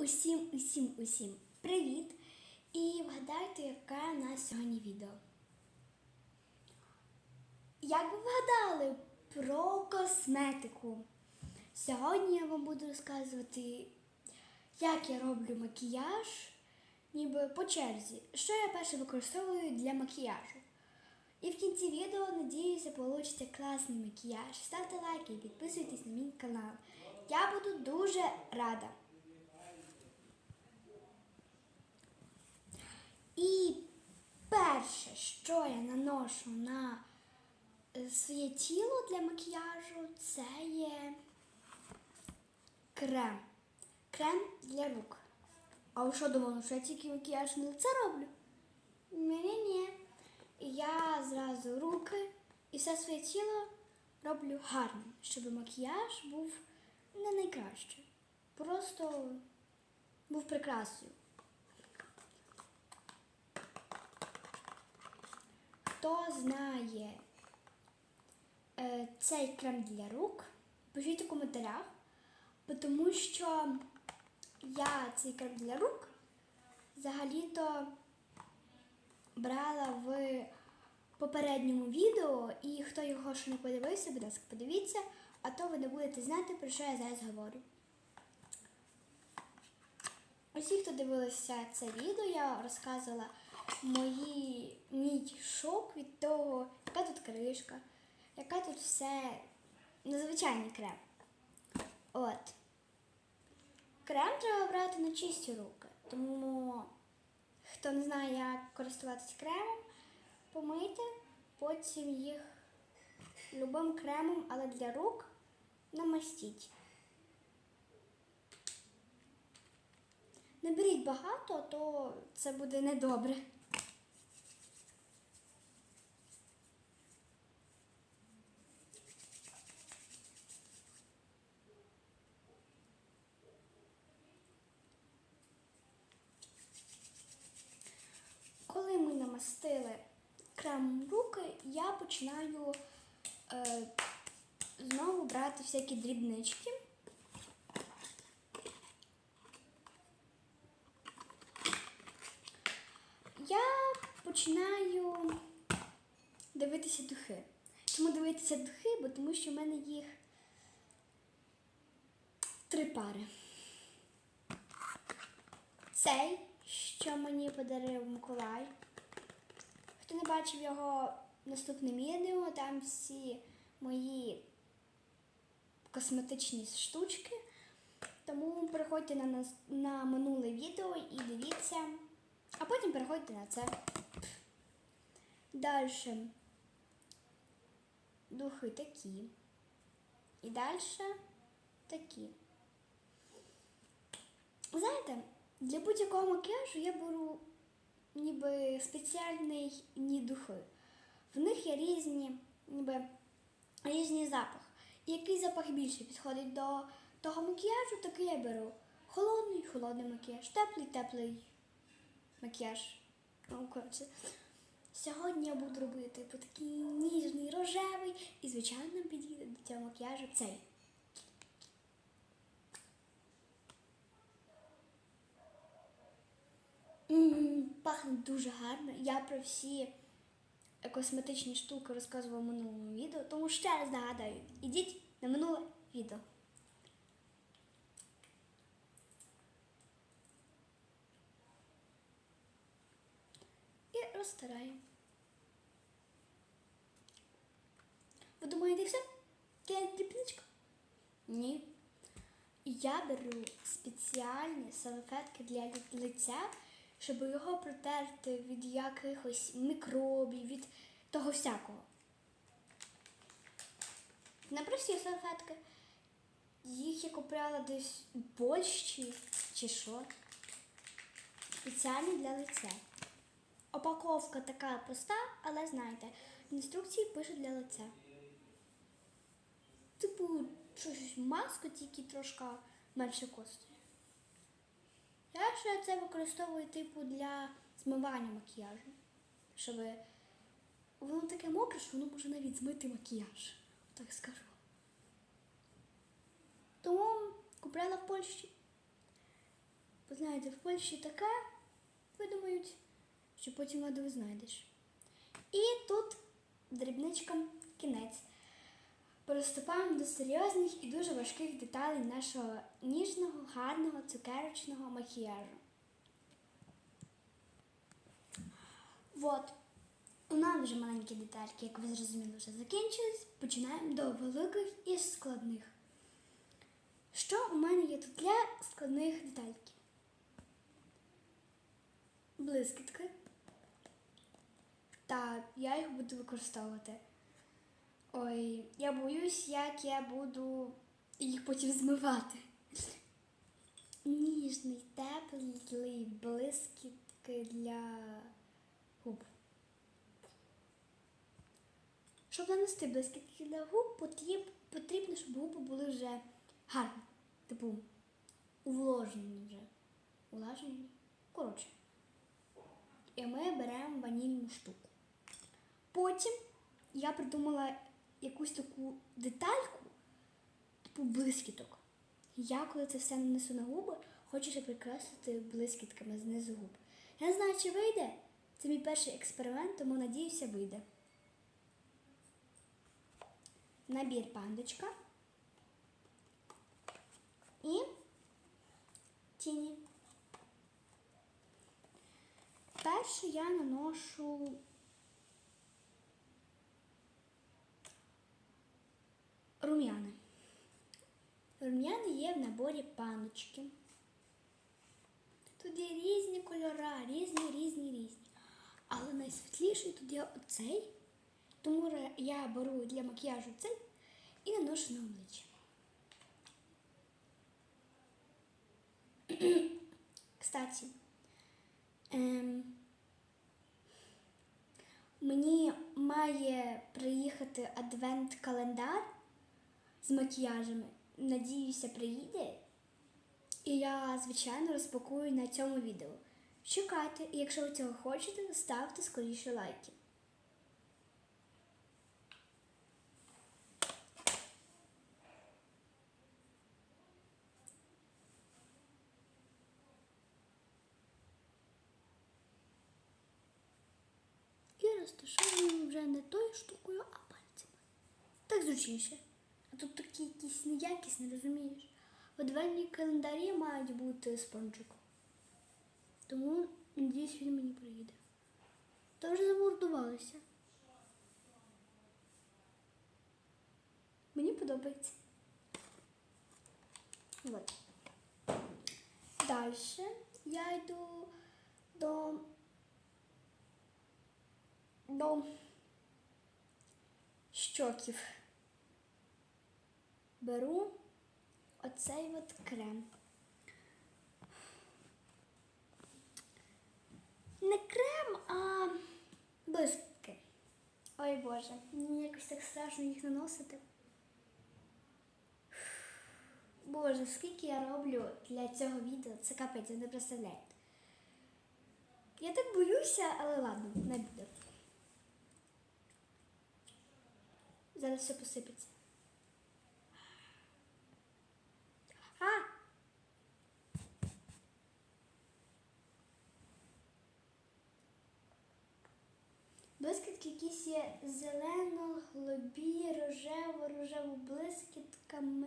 Усім, усім, усім привіт! І вгадайте, яке у нас сьогодні відео. Як ви вгадали про косметику? Сьогодні я вам буду розказувати, як я роблю макіяж, ніби по черзі, що я перше використовую для макіяжу. І в кінці відео, надіюся, получите класний макіяж. Ставте лайки і підписуйтесь на мій канал. Я буду дуже рада. І перше, що я наношу на е, своє тіло для макіяжу, це є крем. Крем для рук. А ви що думали, що я тільки макіяж на лице роблю? Ні-ні-ні. Я зразу руки і все своє тіло роблю гарним, щоб макіяж був не найкращий. Просто був прикрасою. Хто знає е, цей крем для рук, пишіть у коментарях, тому що я цей крем для рук взагалі-то брала в попередньому відео, і хто його ще не подивився, будь ласка, подивіться, а то ви не будете знати, про що я зараз говорю. Усі, хто дивилися це відео, я розказувала мої, мій шок від того, яка тут кришка, яка тут все незвичайний крем. От. Крем треба брати на чисті руки, тому хто не знає, як користуватися кремом, помийте, потім їх любим кремом, але для рук намастіть. Не беріть багато, то це буде недобре. Коли ми намастили в руки, я починаю е, знову брати всякі дрібнички. Я починаю дивитися духи. Чому дивитися духи? Бо тому що в мене їх три пари. Цей, що мені подарив Миколай. Хто не бачив його наступне відео, там всі мої косметичні штучки. Тому переходьте на, нас- на минуле відео і дивіться. А потім переходьте на це. Далі духи такі. І далі такі. Знаєте, для будь-якого макіяжу я беру спеціальний ні духи. В них є різні, ніби різні запахи. І який запах більше підходить до того макіяжу, такий я беру. Холодний, холодний макіяж, теплий, теплий макіяж. Ну, коротше. Сьогодні я буду робити такий ніжний, рожевий і, звичайно, підійде до цього макіяжу цей. Пахне дуже гарно. Я про всі косметичні штуки розказувала в минулому відео, тому ще раз нагадаю, ідіть на минуле відео. І розтираємо. Ви думаєте, все? Кінець дрібничка? Ні. Я беру спеціальні салфетки для лиця, щоб його протерти від якихось мікробів, від того всякого. Не прості салфетки. Їх я купляла десь у Польщі чи що. Спеціальні для лиця. Упаковка така проста, але знаєте, інструкції пише для лиця. Типу, щось маску, тільки трошки менше коштує. Я ще це використовую, типу, для змивання макіяжу. Щоб воно таке мокре, що воно може навіть змити макіяж. Так скажу. Тому купляла в Польщі. знаєте, в Польщі таке видумають, що потім ладу знайдеш. І тут дрібничком кінець. Приступаємо до серйозних і дуже важких деталей нашого ніжного, гарного, цукерочного макіяжу. От, у нас вже маленькі детальки, як ви зрозуміли, вже закінчились. Починаємо до великих і складних. Що у мене є тут для складних детальків? Блискітки. Так, я їх буду використовувати. Ой, я боюсь, як я буду їх потім змивати. Ніжний, теплий блискітки для губ. Щоб нанести блискітки для губ, потрібно, щоб губи були вже гарні. Типу, увложені вже. Улажені? Коротше. І ми беремо ванільну штуку. Потім я придумала якусь таку детальку, типу блискіток. Я, коли це все нанесу на губи, хочу ще прикрасити блискітками знизу губ. Я не знаю, чи вийде. Це мій перший експеримент, тому надіюся, вийде. Набір пандочка. І тіні. Перше я наношу рум'яни. Рум'яни є в наборі паночки. Тут є різні кольори, різні, різні, різні. Але найсвітліший тут є оцей. Тому я беру для макіяжу цей і наношу на обличчя. Кстати, ем, мені має приїхати адвент-календар з макіяжами. Надіюся, приїде. І я, звичайно, розпакую на цьому відео. Чекайте, і якщо ви цього хочете, ставте скоріше лайки. І розташовуємо вже не тою штукою, а пальцями. Так зручніше. Тут такі якісь неякісні, розумієш? Адвентній календарі мають бути спонжик. Тому, надіюсь, він мені приїде. Та вже замордувалися. Мені подобається. От. Далі я йду до до щоків. Беру оцей от крем. Не крем, а блискітки. Ой Боже, мені якось так страшно їх наносити. Боже, скільки я роблю для цього відео, це капець, не представляєте. Я так боюся, але ладно, не буде. Зараз все посипеться. А! Блискітки якісь є зелено, голубі, рожево, рожево блискітками.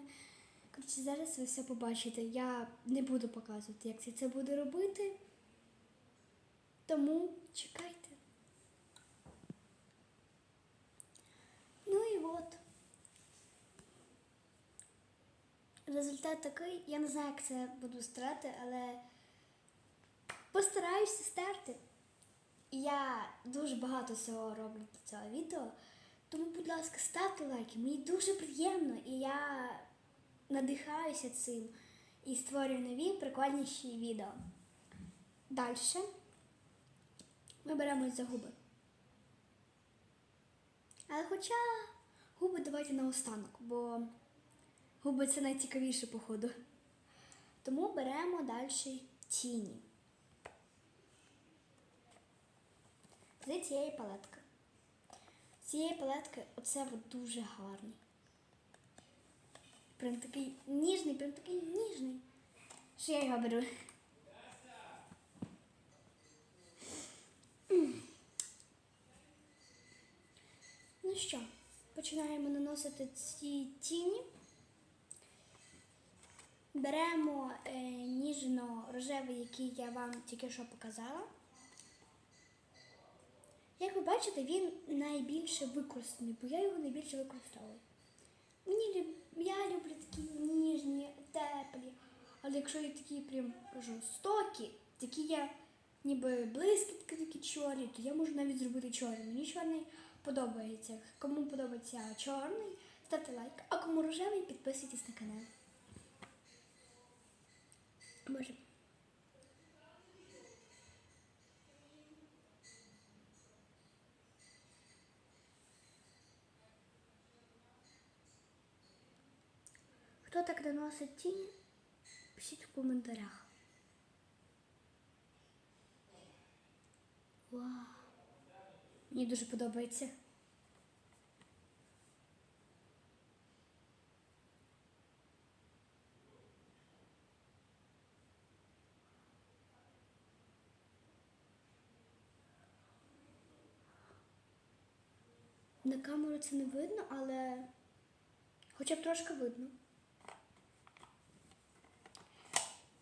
Коротше, зараз ви все побачите. Я не буду показувати, як це, це буду робити. Тому чекайте. Ну і от. Результат такий, я не знаю, як це буду старати, але постараюся стерти. Я дуже багато всього роблю для цього відео. Тому, будь ласка, ставте лайки. Мені дуже приємно і я надихаюся цим і створюю нові прикольніші відео. Далі ми беремось за губи. Але хоча губи давайте наостанок, бо губи це найцікавіше, походу. Тому беремо далі тіні. завжди цієї палетки. З Цієї палетки оце дуже гарний. Прям такий ніжний, прям такий ніжний. Що я його беру? Ну що, починаємо наносити ці тіні. Беремо е, ніжно-рожевий, який я вам тільки що показала. Як ви бачите, він найбільше використаний, бо я його найбільше використовую. Мені я люблю такі ніжні, теплі, але якщо є такі прям жорстокі, такі є ніби блискітки такі чорні, то я можу навіть зробити чорний. Мені чорний подобається. Кому подобається чорний, ставте лайк, а кому рожевий, підписуйтесь на канал. Може. Хто так наносить тінь? Пишіть в коментарях. Вау. Мені дуже подобається. На камеру це не видно, але хоча б трошки видно.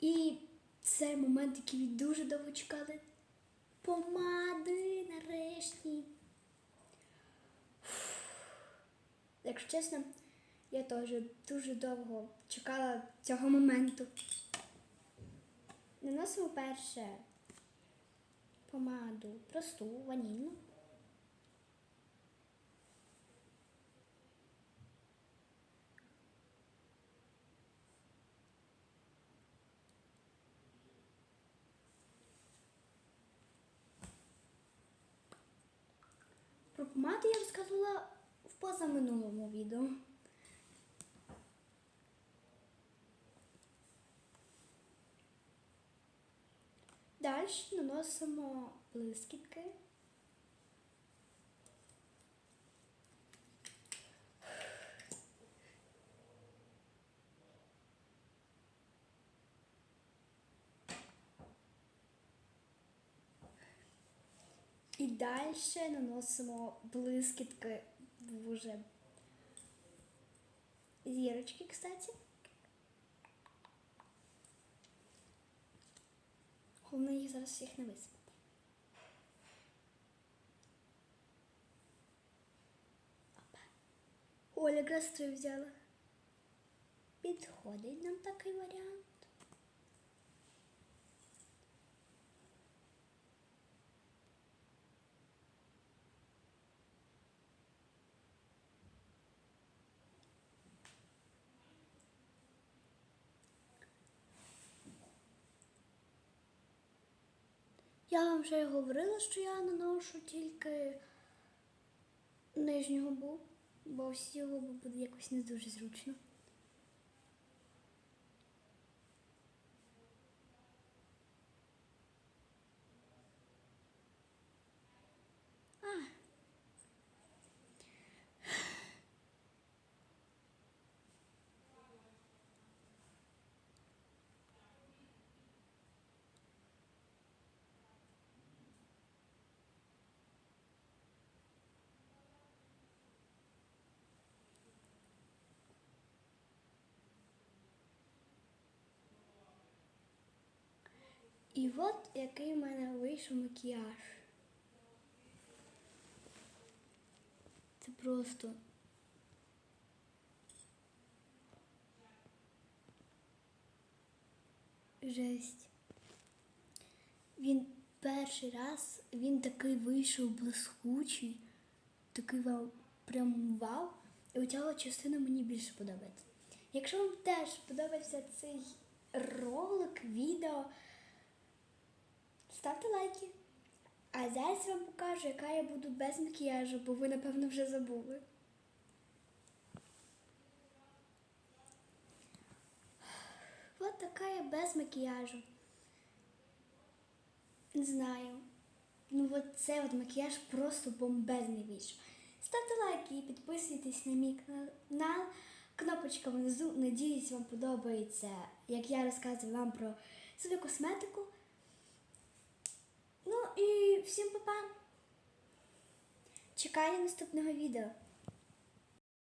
І це момент, який ви дуже довго чекали. Помади нарешті. Якщо чесно, я теж дуже довго чекала цього моменту. Наносимо перше помаду просту, ванільну. Помади я розказувала в позаминулому відео. Далі наносимо блискітки. І далі наносимо блискітки в уже зірочки, кстати. Головне їх зараз всіх не висипати. Опа. Оля якраз взяла. Підходить нам такий варіант. Я вам вже говорила, що я наношу тільки нижню губу, бо всі губи буде якось не дуже зручно. А. І от який в мене вийшов макіяж. Це просто. Жесть. Він перший раз, він такий вийшов блискучий, такий вау, прям вау. І оця частина мені більше подобається. Якщо вам теж подобається цей ролик, відео, ставте лайки. А зараз вам покажу, яка я буду без макіяжу, бо ви, напевно, вже забули. От така я без макіяжу. Не знаю. Ну от це от макіяж просто бомбезний вийшов. Ставте лайки і підписуйтесь на мій канал. Кнопочка внизу. Надіюсь, вам подобається, як я розказую вам про свою косметику. Всім па-па! Чекаю наступного відео.